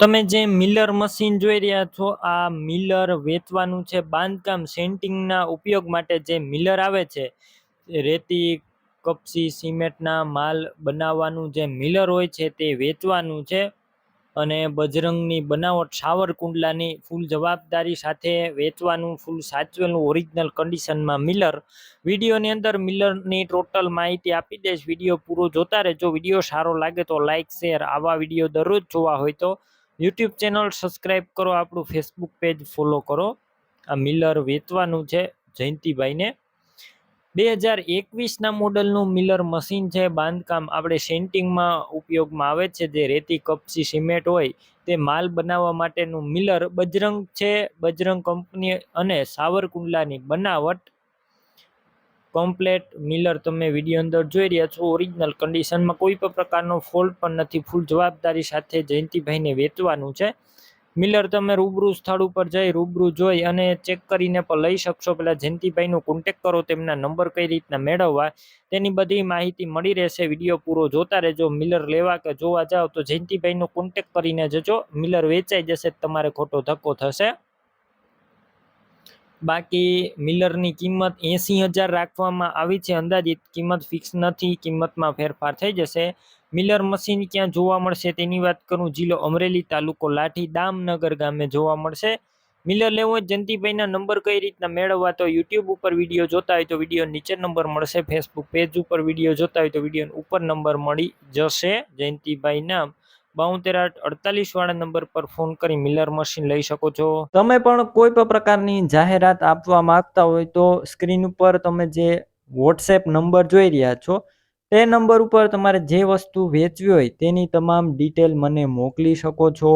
તમે જે Miller machine જોઈ રહ્યા છો, આ મિલર વેચવાનું છે બાંધકામ સેન્ટિંગના ઉપયોગ માટે જે મિલર આવે છે, રેતી કપચી સિમેન્ટના માલ બનાવવાનું જે મિલર હોય છે તે વેચવાનું છે અને બજરંગની બનાવટ સાવર કુંડલાની ફૂલ જવાબદારી સાથે વેચવાનું, ફૂલ સાચવેલું ઓરિજિનલ કન્ડિશનમાં મિલર વિડીયોની અંદર મિલરની ટોટલ માહિતી આપી દઈશ. વીડિયો પૂરો જોતા રહેજો. વીડિયો સારો લાગે તો લાઇક શેર આવા વીડિયો દરરોજ જોવા હોય તો યુટ્યુબ ચેનલ સબસ્ક્રાઈબ કરો, આપણું ફેસબુક પેજ ફોલો કરો. આ મિલર વેચવાનું છે જયંતિભાઈને. બે હજાર એકવીસના મોડલનું મિલર મશીન છે. બાંધકામ આપણે સેન્ટિંગમાં ઉપયોગમાં આવે છે. જે રેતી, કપચી, સિમેન્ટ હોય તે માલ બનાવવા માટેનું મિલર બજરંગ છે. બજરંગ કંપની અને સાવરકુંડલાની બનાવટ કમ્પ્લેટ મિલર તમે વીડિયો અંદર જોઈ રહ્યા છો. ઓરિજિનલ કન્ડિશનમાં કોઈ પણ પ્રકારનો ફોલ્ટ પણ નથી. ફૂલ જવાબદારી સાથે જયંતિભાઈને વેચવાનું છે. મિલર તમે રૂબરૂ સ્થળ ઉપર જઈ રૂબરૂ જોઈ અને ચેક કરીને પણ લઈ શકશો. પહેલાં જયંતિભાઈનો કોન્ટેક કરો, તેમના નંબર કઈ રીતના મેળવવા, તેની બધી માહિતી મળી રહેશે. વીડિયો પૂરો જોતા રહેજો. મિલર લેવા કે જોવા જાઓ તો જયંતિભાઈનો કોન્ટેક કરીને જજો. મિલર વેચાઈ જશે, તમારે ખોટો ધક્કો થશે. બાકી મિલરની કિંમત એંસી હજાર રાખવામાં આવી છે. અંદાજિત કિંમત ફિક્સ નથી, કિંમતમાં ફેરફાર થઈ જશે. મિલર મશીન ક્યાં જોવા મળશે તેની વાત કરું. જિલ્લો અમરેલી, તાલુકો લાઠી, દામનગર ગામે જોવા મળશે. મિલર લેવો હોય જયંતિભાઈના નંબર કઈ રીતના મેળવવા તો યુટ્યુબ ઉપર વીડિયો જોતા હોય તો વીડિયો નીચે નંબર મળશે. ફેસબુક પેજ ઉપર વીડિયો જોતા હોય તો વીડિયો ઉપર નંબર મળી જશે. જયંતિભાઈ નામ બાઉતેર આઠ અડતાલીસ વાળા નંબર પર ફોન કરી મિલર મશીન લઈ શકો છો. તમે પણ કોઈ પણ પ્રકારની જાહેરાત આપવા માંગતા હોય તો સ્ક્રીન ઉપર તમે જે વોટ્સએપ નંબર જોઈ રહ્યા છો, તે નંબર ઉપર તમારે જે વસ્તુ વેચવી હોય તેની તમામ ડિટેલ મને મોકલી શકો છો.